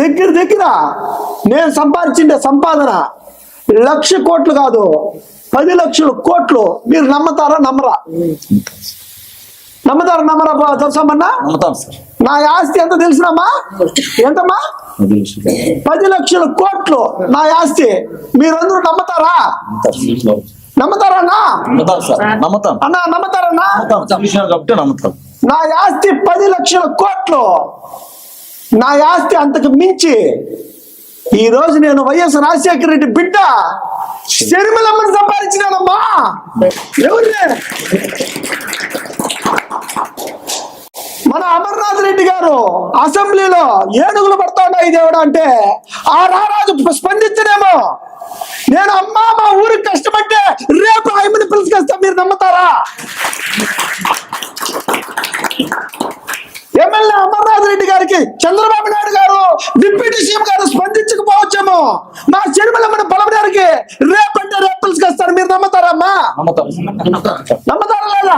దగ్గర దగ్గర నేను సంపాదించిండే సంపాదన లక్ష కోట్లు కాదు పది లక్షల కోట్లు. మీరు నమ్మతారా నమ్మరా? నమ్మతారా నమ్మరా సార్. నా ఆస్తి ఎంత తెలుసునమ్మా? ఎంతమ్మా? పది లక్షల. కోట్లు నా ఆస్తి. మీరందరూ నమ్మతారా? నమ్మతారా అన్నా నా ఆస్తి పది లక్షల కోట్లు. నా ఆస్తి అంతకు మించి ఈ రోజు నేను వైఎస్ రాజశేఖర రెడ్డి బిడ్డ శర్మిలమ్మని సంపాదించినానమ్మా. ఎవరు మన అమర్నాథ్ రెడ్డి గారు అసెంబ్లీలో ఏనుగులు పడతా ఉన్నాయి దేవుడు అంటే ఆ రారాజు స్పందించడేమో నేను అమ్మా మా ఊరికి కష్టపడితే రేపు ఆయమని పిలుచుకొస్తా మీరు నమ్ముతారా? గారికి చంద్రబాబు నాయుడు గారు డిప్యూటీ సీఎం గారు స్పందించకపోవచ్చేమో. నా చెరుమలమ్మని బలపడానికి రేపంటే రేపు పిలుచుకొస్తారు మీరు నమ్ముతారమ్మా? నమ్ముతాం. నమ్ముతారా లేదా?